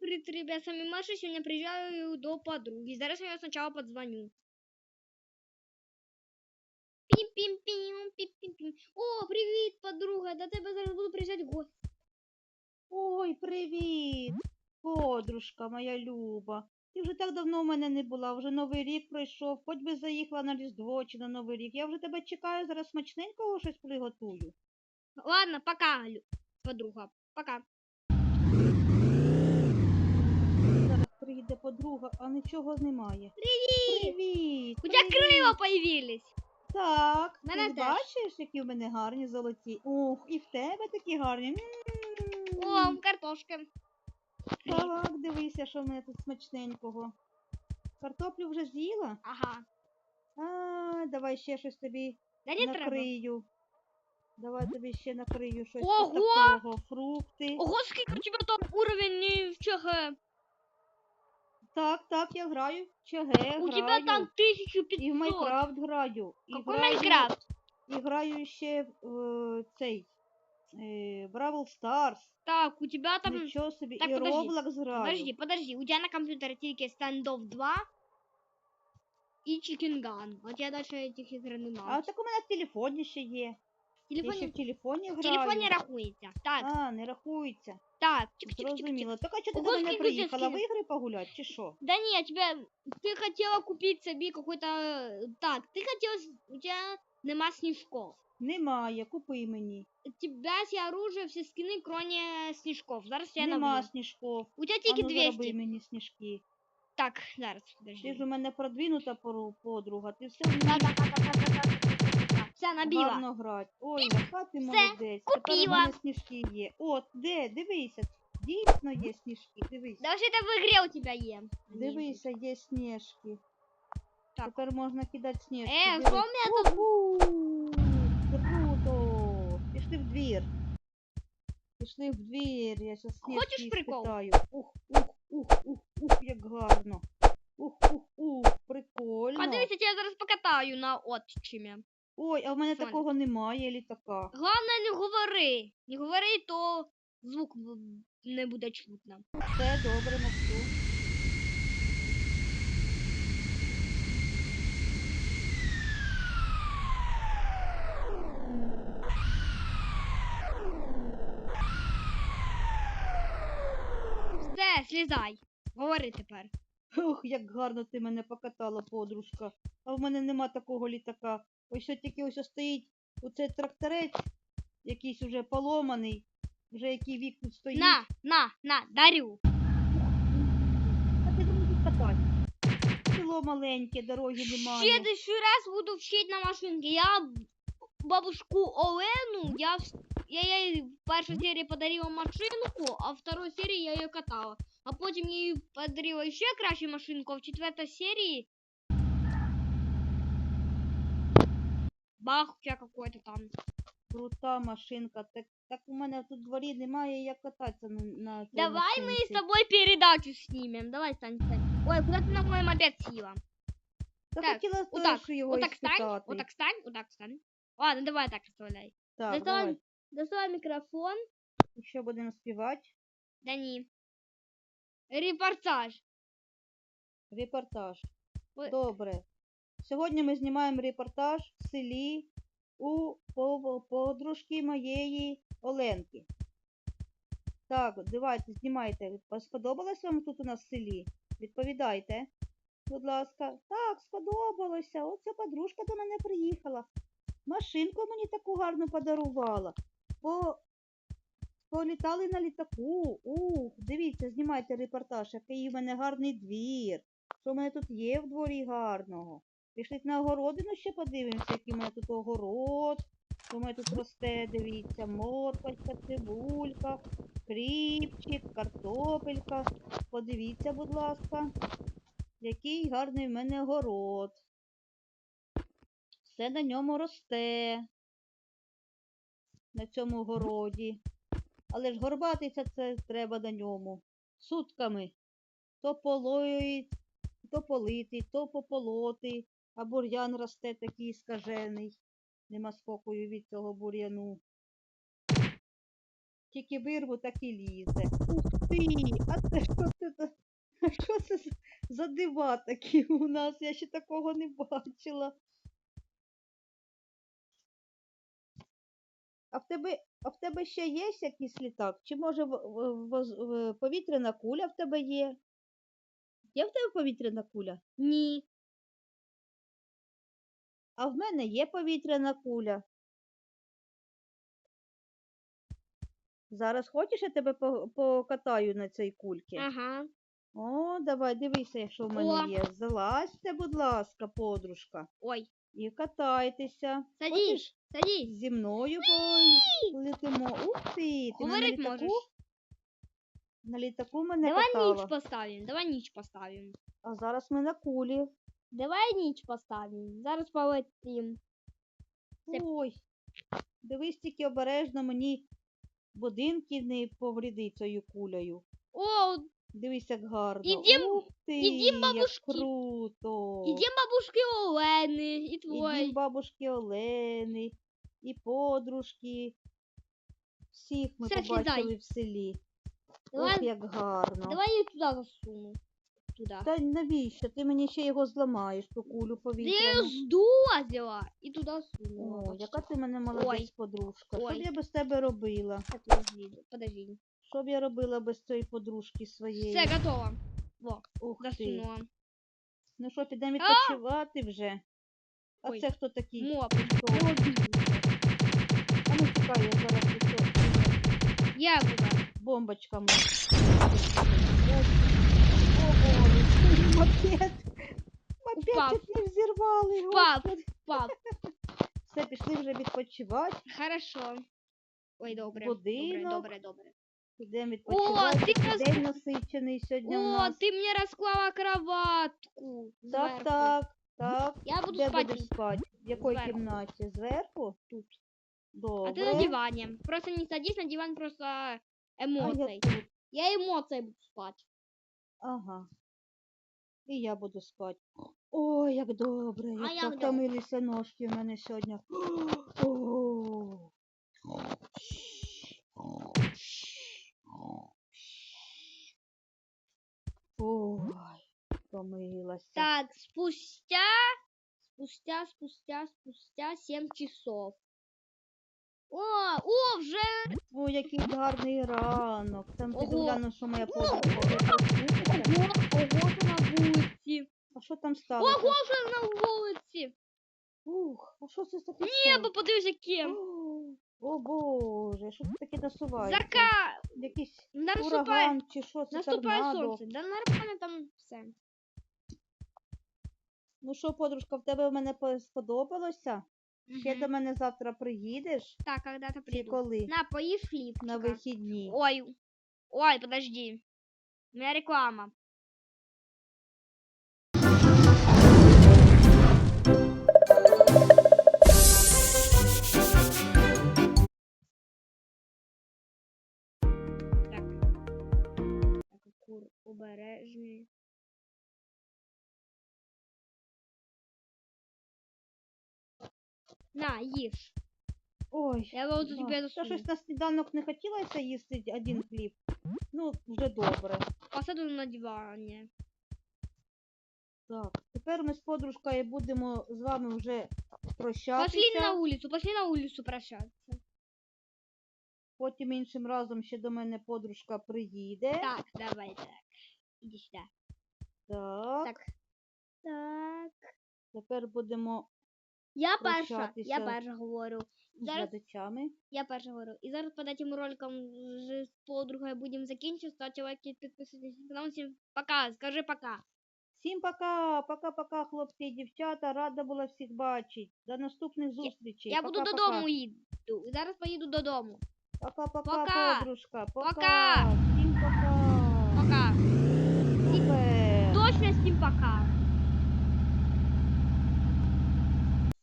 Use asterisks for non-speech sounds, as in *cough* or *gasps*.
Привет, ребят, с вами Маша. Сегодня приезжаю до подруги. Зараз я сначала подзвоню. Пім-пім-пім, пім-пім-пім. О, привіт, подруга. До тебе зараз буду приїжджати в гості. Ой, привіт, подружка моя люба. Ти вже так давно в мене не була, вже новий рік пройшов, хоч би заїхала на Різдво чи на Новий рік. Я вже тебе чекаю, зараз смачненького щось приготую. Ладно, пока, подруга. Пока. Приїде подруга, а нічого немає. Привіт! Привіт! У привіт. крила появились. Так, Мене ти теж. бачиш, які в мене гарні золоті. Ух, і в тебе такі гарні. М. О, картошка. Так, дивися, що в мене тут смачненького. Картоплю вже з'їла? Ага. А, давай ще щось тобі Да не треба. накрию. Давай тобі ще накрию щось Ого! такого. Фрукти. Ого, сколько у тебя там уровень в ЧГ. Так, так, я граю. ЧГ У тебя там 1500. І в Майнкрафт граю. І Какой граю, Майнкрафт? І граю ще в е, цей е, Бравл Старс. Так, у тебя там... Нічого собі. так, і подожди, Roblox граю. Подожди, подожди. У тебя на компьютере только Standoff 2 и Chicken Gun. А у тебя дальше этих игр нема. А так у мене в телефоні ще є в Я ще телефоне, в телефоні в граю. телефоне рахуется. Так, А, не рахується. так. Чик, чик, чик, чик. Зрозуміло. Так а чого ти Ого, до мене скільки приїхала? В дітей? ігри погуляти, чи що? Да не, тебя... Ты хотела купить себе какой-то... Так, ты хотела... с- У тебя нема снежков. Немає, купи мені. У тебя все оружие, все скины, кроме снежков. Зараз я Нема набью. сніжков. У тебя А тільки ну 200. зароби мені сніжки. Так, зараз, Ти подожди. ж у мене продвинута пору- подруга, ти все Да, вмієш да, да, да, да, да, да, да, да. все, набила. гарно грати. Ой, яка ти Все, молодець. Тепер у купила. мене сніжки є. От, де, дивися. Дійсно є сніжки, дивись. Да вообще это в игре у тебя е. Дивися, є сніжки. Так. Тепер можна кидати сніжки. Э, дивись. что у меня тут? Уху! Круто! Пішли в двір. Пішли в двір, я зараз сніжки Хочеш прикол? спитаю. Ух, ух, ух, ух, ух, як гарно. Ух, ух, ух, прикольно. Подивись, я тебя зараз покатаю на отчиме. Ой, а в мене Соня. такого немає літака. Главное не говори. Не говори, то звук не буде чутно. Все добре, мовчу. Все, слізай. Говори тепер. Ух, як гарно ти мене покатала, подружка. А в мене нема такого літака. Ось що тільки ось стоїть оцей тракторець, якийсь уже поломаний, вже який вік тут стоїть. На, на, на, дарю. А ти думаєш катати? Село маленьке, дороги немає. Следующий раз буду вчить на машинке. Я бабушку Олену, я, я ей в першій серії подарила машинку, а в второй серії я її катала. А потім я їй подарила ще кращу машинку, а в четвертій серії бахтя какой-то там. Крута машинка. Так, так у мене тут дворі немає як кататися на, на цій Давай мы машинці. с тобой передачу снимем. Давай, стань, стань. Ой, куда ты на мой мопед села? Та так, хотіла теж його вот так стань, іспитати. вот стань, вот так стань. Ладно, давай так оставляй. Так, Доставай- давай. Доставай микрофон. І Що будемо співати? Да не. Репортаж. Репортаж. Ой. Добре. Сьогодні ми знімаємо репортаж в селі у подружки моєї Оленки. Так, давайте, знімайте. Сподобалось вам тут у нас в селі? Відповідайте, будь ласка. Так, сподобалося. Оце подружка до мене приїхала. Машинку мені таку гарну подарувала. По... Політали на літаку. Ух, дивіться, знімайте репортаж, який у мене гарний двір. Що в мене тут є в дворі гарного? Пішліть на огородину ще подивимося, який у мене тут огород. Що в мене тут росте, дивіться, морквочка, цибулька, кріпчик, картопелька. Подивіться, будь ласка, який гарний в мене огород. Все на ньому росте. На цьому городі. Але ж горбатися це треба на ньому. Сутками. То полоїть, то полити, то пополоти, а бур'ян росте такий скажений. Нема спокою від цього бур'яну. Тільки вирву, так і лізе. Ух ти! А це що це *laughs* що це за- дива такі у нас? Я ще такого не бачила. А в тебе, а в тебе ще є якийсь літак? Чи може повітряна куля в тебе є? Є в тебе повітряна куля? Ні. А в мене є повітряна куля. Зараз хочеш, я тебе покатаю на цій кульці? Ага. О, давай, дивися, що в мене О. є. Залазьте, будь ласка, подружка. Ой. І катайтеся. Садись. Хочеш Садись. зі мною полетимо? Ух ти! Ти на Говорить літаку? можеш. На літаку мене Давай катала. ніч поставим. Давай ніч поставим. А зараз ми на кулі. Давай ніч поставим. Зараз полетим. Ой. Дивись тільки обережно мені будинки не повріди цією кулею. О, Дивись, як гарно. Ідім- Ух ти, ідім, як круто. ідем бабушки Олени і І твой. дім бабушки Олени, і подружки. Всіх ми Все, побачили сідай. в селі. Давай, Ох, як гарно. давай я туди засуну. Туди. Та навіщо? Ти мені ще його зламаєш, ту кулю повітряну. ее здула взяла и туда сунула. О, яка ти мене молодець подружка. Що б Ой. я без тебе робила? Так, подожди, подожди. Що б я робила без цієї подружки своєї? Все, готово. Во, Ух ти. засунула. Ну що, підемо відпочивати вже? А Ой. це хто такий? Моп. Хто? А ну чекай, я зараз тут Я буду. бомбочками. О, Боже, мопед. Мопед Впав. чуть не взірвали. Впав. господи. Пап, Все, пішли вже відпочивати. хорошо. Ой, добре. Будинок. Добре, добре, добре. Підемо відпочивати. ти Такий роз- День насичений сьогодні у О, нас. ты мне расклала кроватку. Так, зверху. так, так. Я буду Де спать. будеш спати? В якій Зверху. кімнаті? Зверху? Тут. Добре. А ты на диване. Просто не садись на диван, просто А я эмоций. тут. Я эмоцией буду спать. Ага. І я буду спати. Ой, як добре. А Як як втомилися ножки в мене сьогодні. *gasps* О. Ой, втомилася. Так, спустя, спустя, спустя, спустя 7 часов. О, о, вже Ой, який гарний ранок. Там піду Ого. гляну, що моя подруга ого, ого, що на вулиці. А що там сталося? Ого, що на вулиці. Ух, а що це таке? Небо, подивись, яке. О, О боже, що це таке насувається? Зака, Якийсь наступає, ураган чи що це наступає торнадо? сонце. Да нормально там все. Ну що, подружка, в тебе в мене сподобалося? Ще Мгм. до мене завтра приїдеш? Так, когда-то Чи приду. коли? На, поешь хлебчика. На вихідні. Ой, ой, подожди. У меня реклама. Так. Так, кур обережний. На, їж. Ой, Я вот да. тебе Та щось на сніданок не хотілося їсти один хліб. Ну, вже добре. Посаду на диване. Так, тепер ми з подружкою будемо з вами вже прощатися. Пошли на улицу, пошли на улицу прощаться. Потім іншим разом ще до мене подружка приїде. Так, давай, так. Иди сюда. Так. Так. Так. Тепер будемо Я перша, я Прощатися. перша говорю. з Зараз глядачами. я перша говорю. І зараз під цим роликом з подругою будемо закінчити. Ставте лайки, підписуйтесь на канал. Всім пока. Скажи пока. Всім пока, пока-пока, хлопці і дівчата. Рада була всіх бачити. До наступних зустрічей. Я буду Пока-пока. додому їду. Зараз поїду додому. Пока-пока, Пока. подружка. Пока. Пока. Всім пока. Пока. Супер. Точно всім пока.